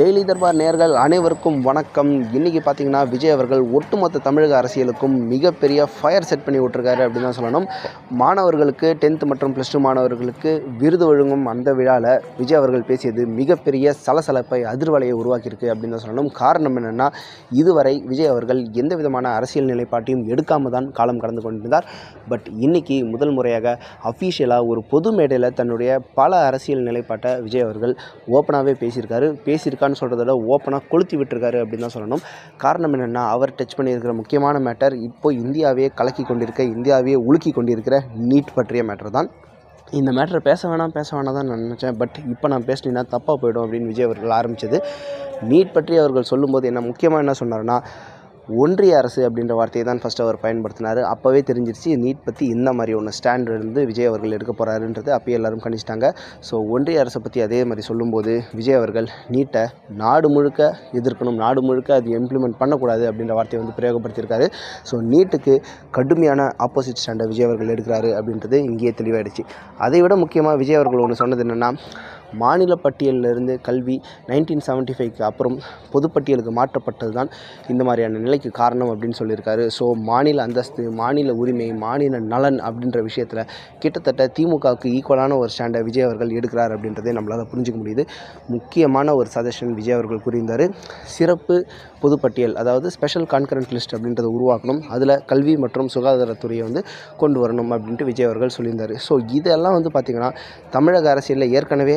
Daily Darbar நேர்கள் அனைவருக்கும் வணக்கம். இன்றைக்கி பார்த்தீங்கன்னா விஜய் அவர்கள் ஒட்டுமொத்த தமிழக அரசியலுக்கும் மிகப்பெரிய ஃபயர் செட் பண்ணி விட்ருக்காரு அப்படின்னு தான் சொல்லணும். மாணவர்களுக்கு டென்த்து மற்றும் ப்ளஸ் டூ மாணவர்களுக்கு விருது வழங்கும் அந்த விழாவில் விஜய் அவர்கள் பேசியது மிகப்பெரிய சலசலப்பை அதிர்வலையை உருவாக்கியிருக்கு அப்படின்னு தான் சொல்லணும். காரணம் என்னென்னா இதுவரை விஜய் அவர்கள் எந்த விதமான அரசியல் நிலைப்பாட்டையும் எடுக்காமல் தான் காலம் கடந்து கொண்டிருந்தார். பட் இன்னைக்கு முதல் முறையாக அஃபீஷியலாக ஒரு பொது மேடையில் தன்னுடைய பல அரசியல் நிலைப்பாட்டை விஜய் அவர்கள் ஓப்பனாகவே பேசியிருக்காரு. இருக்கான்னு சொல்கிறத விட ஓப்பனாக கொளுத்தி விட்டுருக்காரு அப்படின்னு தான் சொல்லணும். காரணம் என்னென்னா அவர் டச் பண்ணியிருக்கிற முக்கியமான மேட்டர் இப்போ இந்தியாவே கலக்கி கொண்டிருக்க இந்தியாவே உலுக்கி கொண்டிருக்கிற நீட் பற்றிய மேட்டர் தான். இந்த மேட்டரை பேச வேணாம் பேச வேணாம் தான் நான் நினச்சேன். பட் இப்போ நான் பேசினேன்னா தப்பாக போயிடும் அப்படின்னு விஜய் அவர்கள் ஆரம்பித்தது நீட் பற்றி அவர்கள் சொல்லும்போது என்ன முக்கியமாக என்ன சொன்னார்னா ஒன்றிய அரசு அப்படின்ற வார்த்தையை தான் ஃபஸ்ட்டு அவர் பயன்படுத்தினார். அப்போவே தெரிஞ்சிருச்சு நீட் பற்றி இந்த மாதிரி ஒன்று ஸ்டாண்ட் இருந்து விஜய் அவர்கள் எடுக்க போகிறாருன்றது அப்போயே எல்லாரும் கணிச்சிட்டாங்க. ஸோ ஒன்றிய அரசை பற்றி அதே மாதிரி சொல்லும்போது விஜய் அவர்கள் நீட்டை நாடு முழுக்க எதிர்க்கணும் நாடு முழுக்க அது இம்ப்ளிமெண்ட் பண்ணக்கூடாது அப்படின்ற வார்த்தையை வந்து பிரயோகப்படுத்தியிருக்காரு. ஸோ நீட்டுக்கு கடுமையான ஆப்போசிட் ஸ்டாண்டை விஜய் அவர்கள் எடுக்கிறாரு அப்படின்றது இங்கேயே தெளிவாயிடுச்சு. அதை விட முக்கியமாக விஜய் அவர்கள் ஒன்று சொன்னது என்னென்னா மாநில பட்டியலிருந்து கல்வி நைன்டீன் செவன்ட்டி ஃபைவ்க்கு அப்புறம் பொதுப்பட்டியலுக்கு மாற்றப்பட்டது தான் இந்த மாதிரியான நிலைக்கு காரணம் அப்படின்னு சொல்லியிருக்காரு. ஸோ மாநில அந்தஸ்து மாநில உரிமை மாநில நலன் அப்படின்ற விஷயத்தில் கிட்டத்தட்ட திமுகவுக்கு ஈக்குவலான ஒரு ஸ்டாண்டை விஜய் அவர்கள் எடுக்கிறார் அப்படின்றதே நம்மளால் புரிஞ்சுக்க முடியுது. முக்கியமான ஒரு சஜஷன் விஜய் அவர்கள் கூறியிருந்தார். சிறப்பு பொதுப்பட்டியல் அதாவது ஸ்பெஷல் கான்கரண்ட் லிஸ்ட் அப்படின்றத உருவாக்கணும். அதில் கல்வி மற்றும் சுகாதாரத்துறையை வந்து கொண்டு வரணும் அப்படின்ட்டு விஜய் அவர்கள் சொல்லியிருந்தார். ஸோ இதெல்லாம் வந்து பார்த்திங்கன்னா தமிழக அரசியலில் ஏற்கனவே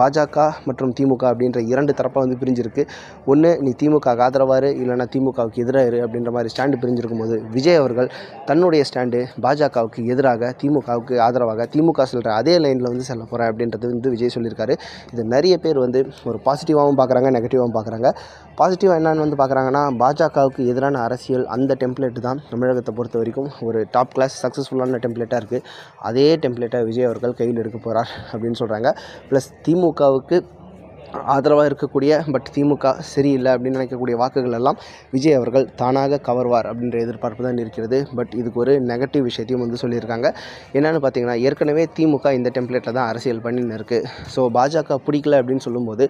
பாஜக மற்றும் திமுக அப்படின்ற இரண்டு தரப்பாக வந்து பிரிஞ்சிருக்கு. ஒன்று நீ திமுக ஆதரவாரு இல்லைனா திமுகவுக்கு எதிராக இரு அப்படின்ற மாதிரி ஸ்டாண்டு பிரிஞ்சிருக்கும் போது விஜய் அவர்கள் தன்னுடைய ஸ்டாண்டு பாஜகவுக்கு எதிராக திமுகவுக்கு ஆதரவாக திமுக சொல்கிற அதே லைனில் வந்து செல்ல போகிறேன் அப்படின்றது வந்து விஜய் சொல்லியிருக்காரு. இது நிறைய பேர் வந்து ஒரு பாசிட்டிவாகவும் பார்க்குறாங்க நெகட்டிவாகவும் பார்க்குறாங்க பாசிட்டிவாக என்னன்னு வந்து பார்க்குறாங்கன்னா பாஜகவுக்கு எதிரான அரசியல் அந்த டெம்ப்ளேட் தான் தமிழகத்தை பொறுத்த வரைக்கும் ஒரு டாப் கிளாஸ் சக்ஸஸ்ஃபுல்லான டெம்ப்ளேட்டாக இருக்குது அதே டெம்ப்ளேட்டை விஜய் அவர்கள் கையில் எடுக்க போகிறார் அப்படின்னு சொல்கிறாங்க ப்ளஸ் திமுகவுக்கு ஆதரவாக இருக்கக்கூடிய பட் திமுக சரியில்லை அப்படின்னு நினைக்கக்கூடிய வாக்குகள் எல்லாம் விஜய் அவர்கள் தானாக கவர்வார் அப்படின்ற எதிர்பார்ப்பு தான் இருக்கிறது. பட் இதுக்கு ஒரு நெகட்டிவ் விஷயத்தையும் வந்து சொல்லியிருக்காங்க. என்னென்னு பார்த்தீங்கன்னா ஏற்கனவே திமுக இந்த டெம்ப்ளேட்டில் தான் அரசியல் பண்ணின்னு இருக்குது ஸோ பாஜக பிடிக்கல அப்படின்னு சொல்லும்போது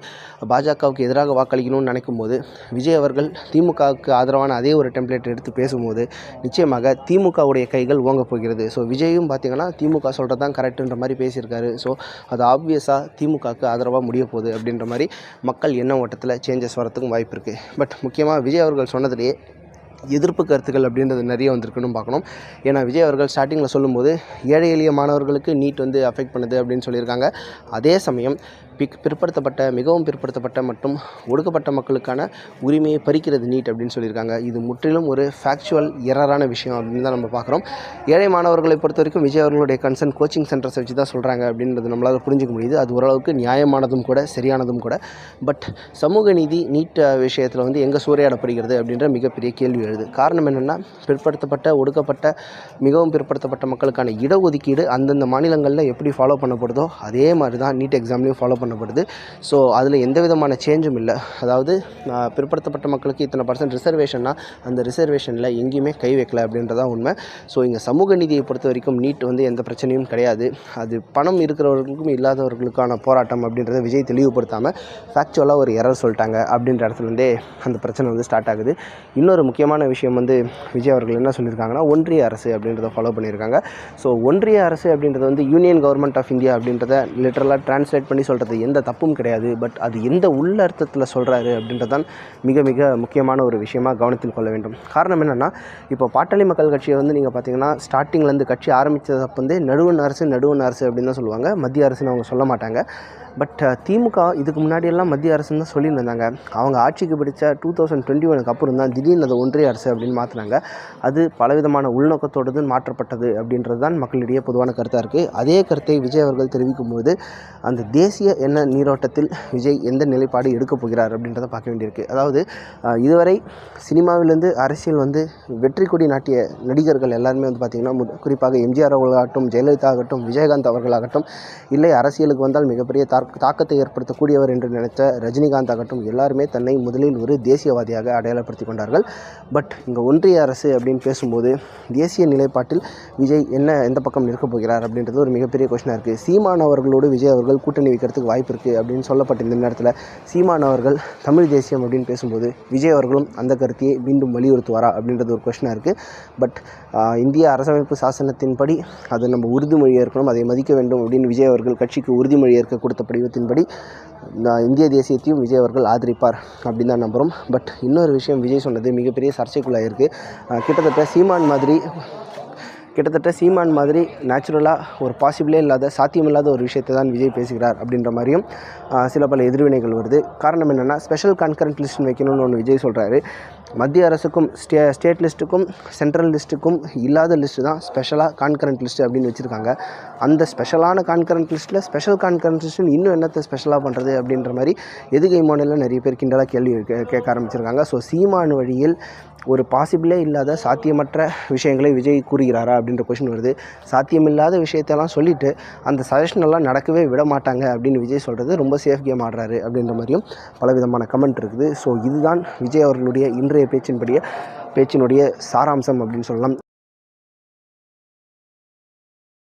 பாஜகவுக்கு எதிராக வாக்களிக்கணும்னு நினைக்கும் போது விஜய் அவர்கள் திமுகவுக்கு ஆதரவான அதே ஒரு டெம்ப்ளேட் எடுத்து பேசும்போது நிச்சயமாக திமுகவுடைய கைகள் ஓங்க போகிறது. ஸோ விஜயும் பார்த்தீங்கன்னா திமுக சொல்கிறது தான் கரெக்டுன்ற மாதிரி பேசியிருக்காரு. ஸோ அது ஆப்வியஸாக திமுகவுக்கு ஆதரவாக முடிய போகுது அப்படின்ற மாதிரி மக்கள் எண்ண ஓட்டத்தில் சேஞ்சஸ் வரத்துக்கும் வாய்ப்பு இருக்குது பட் முக்கியமாக விஜய் அவர்கள் சொன்னதுலேயே எதிர்ப்பு கருத்துக்கள் அப்படின்றது நிறைய வந்திருக்குன்னு பார்க்கணும். ஏன்னா விஜய் அவர்கள் ஸ்டார்டிங்கில் சொல்லும்போது ஏழை எளிய மாணவர்களுக்கு நீட் வந்து அஃபெக்ட் பண்ணுது அப்படின்னு சொல்லியிருக்காங்க. அதே சமயம் பிக் பிற்படுத்தப்பட்ட மிகவும் பிற்படுத்தப்பட்ட மற்றும் ஒடுக்கப்பட்ட மக்களுக்கான உரிமையை பறிக்கிறது நீட் அப்படின்னு சொல்லியிருக்காங்க. இது முற்றிலும் ஒரு ஃபேக்சுவல் எரரான விஷயம் அப்படின்னு தான் நம்ம பார்க்குறோம். ஏழை மாணவர்களை பொறுத்த வரைக்கும் விஜய் அவர்களுடைய கன்சர்ன் கோச்சிங் சென்டர்ஸை வச்சு தான் சொல்கிறாங்க அப்படின்றது நம்மளால் புரிஞ்சுக்க முடியுது. அது ஓரளவுக்கு நியாயமானதும் கூட சரியானதும் கூட. பட் சமூக நீதி நீட் விஷயத்தில் வந்து எங்கே சூறையாடப்படுகிறது அப்படின்ற மிகப்பெரிய கேள்வி எழுது. காரணம் என்னென்னா பிற்படுத்தப்பட்ட ஒடுக்கப்பட்ட மிகவும் பிற்படுத்தப்பட்ட மக்களுக்கான இடஒதுக்கீடு அந்தந்த மாநிலங்களில் எப்படி ஃபாலோ பண்ணப்படுதோ அதே மாதிரி தான் நீட் எக்ஸாம்லேயும் ஃபாலோ பண்ண பண்ணப்படுது ஸோ அதில் எந்த விதமான சேஞ்சும் இல்லை. அதாவது பிற்படுத்தப்பட்ட மக்களுக்கு இத்தனை பர்சன்ட் ரிசர்வேஷன்னா அந்த ரிசர்வேஷனில் எங்கேயுமே கை வைக்கல அப்படின்றதான் உண்மை. ஸோ இங்கே சமூக நீதியை பொறுத்த வரைக்கும் நீட் வந்து எந்த பிரச்சனையும் கிடையாது. அது பணம் இருக்கிறவர்களுக்கும் இல்லாதவர்களுக்கான போராட்டம் அப்படின்றத விஜய் தெளிவுபடுத்தாமல் ஃபேக்சுவலாக ஒரு எரர் சொல்லிட்டாங்க அப்படின்ற இடத்துலேருந்தே அந்த பிரச்சனை வந்து ஸ்டார்ட் ஆகுது. இன்னொரு முக்கியமான விஷயம் வந்து விஜய் அவர்கள் என்ன சொல்லியிருக்காங்கன்னா ஒன்றிய அரசு அப்படின்றத ஃபாலோ பண்ணியிருக்காங்க. ஸோ ஒன்றிய அரசு அப்படின்றது வந்து யூனியன் கவர்மெண்ட் ஆஃப் இந்தியா அப்படின்றத லிட்டரலாக ட்ரான்ஸ்லேட் பண்ணி சொல்கிறது எந்த தப்பும் கிடையாது பட் அது எந்த உள்ள அர்த்தத்தில் சொல்கிறாரு அப்படின்றதான் மிக மிக முக்கியமான ஒரு விஷயமாக கவனத்தில் கொள்ள வேண்டும். காரணம் என்னென்னா இப்போ பாட்டாளி மக்கள் கட்சியை வந்து நீங்கள் பார்த்தீங்கன்னா ஸ்டார்டிங்லேருந்து கட்சி ஆரம்பித்தது அப்போ வந்து நடுவண் அரசு நடுவண் அரசு அப்படின்னு தான் சொல்லுவாங்க. மத்திய அரசுன்னு அவங்க சொல்ல மாட்டாங்க. பட் திமுக இதுக்கு முன்னாடியெல்லாம் மத்திய அரசுன்னு தான் சொல்லியிருந்தாங்க. அவங்க ஆட்சிக்கு பிடிச்ச டூ தௌசண்ட் டுவெண்ட்டி ஒனுக்கு அப்புறம் தான் திடீர்னு அதை ஒன்றிய அரசு அப்படின்னு மாற்றினாங்க அது பலவிதமான உள்நோக்கத்தோடு மாற்றப்பட்டது அப்படின்றது தான் மக்களிடையே பொதுவான கருத்தாக இருக்குது அதே கருத்தை விஜய் அவர்கள் தெரிவிக்கும் போது அந்த தேசிய எண்ண நீரோட்டத்தில் விஜய் எந்த நிலைப்பாடு எடுக்கப் போகிறார் அப்படின்றத பார்க்க வேண்டியிருக்கு. அதாவது இதுவரை சினிமாவிலேருந்து அரசியல் வந்து வெற்றி கொடி நாட்டிய நடிகர்கள் எல்லாருமே வந்து பார்த்திங்கன்னா மு- குறிப்பாக எம்ஜிஆர் அவர்களாகட்டும் ஜெயலலிதா ஆகட்டும் விஜயகாந்த் அவர்களாகட்டும் இல்லை அரசியலுக்கு வந்தால் மிகப்பெரிய தார தாக்கத்தை ஏற்படுத்தக்கூடியவர் என்று நினைத்த ரஜினிகாந்த் ஆகட்டும் எல்லாருமே தன்னை முதலில் ஒரு தேசியவாதியாக அடையாளப்படுத்தி கொண்டார்கள். பட் இங்கே ஒன்றிய அரசு அப்படின்னு பேசும்போது தேசிய நிலைப்பாட்டில் விஜய் என்ன எந்த பக்கம் நிற்கப் போகிறார் அப்படின்றது ஒரு மிகப்பெரிய கொஷனாக இருக்குது சீமான் அவர்களோடு விஜய் அவர்கள் கூட்டணி வைக்கிறதுக்கு வாய்ப்பு இருக்குது அப்படின்னு சொல்லப்பட்ட இந்த நேரத்தில் சீமான் அவர்கள் தமிழ் தேசியம் அப்படின்னு பேசும்போது விஜய் அவர்களும் அந்த கருத்தையே மீண்டும் வலியுறுத்துவாரா அப்படின்றது ஒரு கொஷனாக இருக்குது பட் இந்திய அரசமைப்பு சாசனத்தின்படி அது நம்ம உறுதிமொழி ஏற்கணும் அதை மதிக்க வேண்டும் அப்படின்னு விஜய் அவர்கள் கட்சிக்கு உறுதிமொழி ஏற்க கொடுத்த படிவத்தின்படி இந்திய தேசியத்தையும் விஜய் அவர்கள் ஆதரிப்பார் அப்படின்னு தான் நம்புகிறோம் பட் இன்னொரு விஷயம் விஜய் சொன்னது மிகப்பெரிய சர்ச்சைக்குள்ளாக இருக்குது கிட்டத்தட்ட சீமான் மாதிரி கிட்டத்தட்ட சீமான் மாதிரி நேச்சுரலாக ஒரு பாசிபிளே இல்லாத சாத்தியமில்லாத ஒரு விஷயத்தை தான் விஜய் பேசுகிறார் அப்படின்ற மாதிரியும் சில பல எதிர்வினைகள் வருது. காரணம் என்னென்னா ஸ்பெஷல் கான்கரண்ட் லிஸ்ட் வைக்கணும்னு ஒன்று விஜய் சொல்கிறாரு மத்திய அரசுக்கும் ஸ்டே ஸ்டேட் லிஸ்ட்டுக்கும் சென்ட்ரல் லிஸ்ட்டுக்கும் இல்லாத லிஸ்ட்டு தான் ஸ்பெஷலாக கான்கரண்ட் லிஸ்ட்டு அப்படின்னு வச்சுருக்காங்க. அந்த ஸ்பெஷலான கான்கரண்ட் லிஸ்ட்டில் ஸ்பெஷல் கான்கரண்ட் லிஸ்ட்டு இன்னும் என்னத்தை ஸ்பெஷலாக பண்ணுறது அப்படின்ற மாதிரி எதுகை மாநிலம் நிறைய பேர் கிண்டலாக கேள்வி கே- கேட்க ஆரம்பிச்சிருக்காங்க. ஸோ சீமான் வழியில் ஒரு பாசிபிளே இல்லாத சாத்தியமற்ற விஷயங்களை விஜய் கூறுகிறாரா அப்படின்ற கொஷின் வருது. சாத்தியமில்லாத விஷயத்தெல்லாம் சொல்லிவிட்டு அந்த சஜஷனெல்லாம் நடக்கவே விட மாட்டாங்க அப்படின்னு விஜய் சொல்கிறது ரொம்ப சேஃப் கேம் ஆடுறாரு அப்படின்ற மாதிரியும் பலவிதமான கமெண்ட் இருக்குது. ஸோ இதுதான் விஜய் அவர்களுடைய இன்றைய பேச்சின்படியே பேச்சினுடைய சாராம்சம் அப்படின்னு சொல்லலாம்.